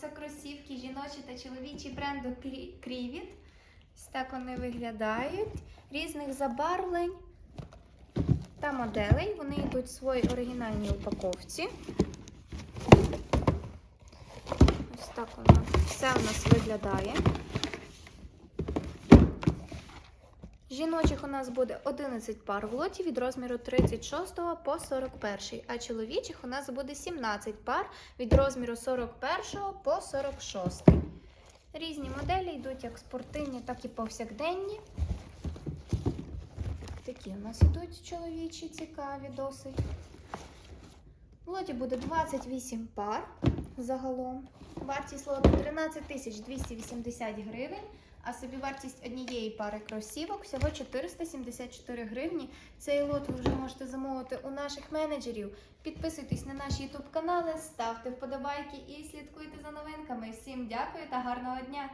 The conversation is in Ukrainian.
Це кросівки жіночі та чоловічі бренду Крівіт. Ось так вони виглядають. Різних забарвлень та моделей. Вони йдуть в своїй оригінальній упаковці. Ось так воно все у нас виглядає. Жіночих у нас буде 11 пар в лоті від розміру 36 по 41, а чоловічих у нас буде 17 пар від розміру 41 по 46. Різні моделі йдуть як спортивні, так і повсякденні. Такі у нас йдуть чоловічі, цікаві досить. В лоті буде 28 пар загалом. Вартість лоту 13 280 гривень, а собівартість однієї пари кросівок всього 474 гривні. Цей лот ви вже можете замовити у наших менеджерів. Підписуйтесь на наші YouTube канали, ставте вподобайки і слідкуйте за новинками. Всім дякую та гарного дня!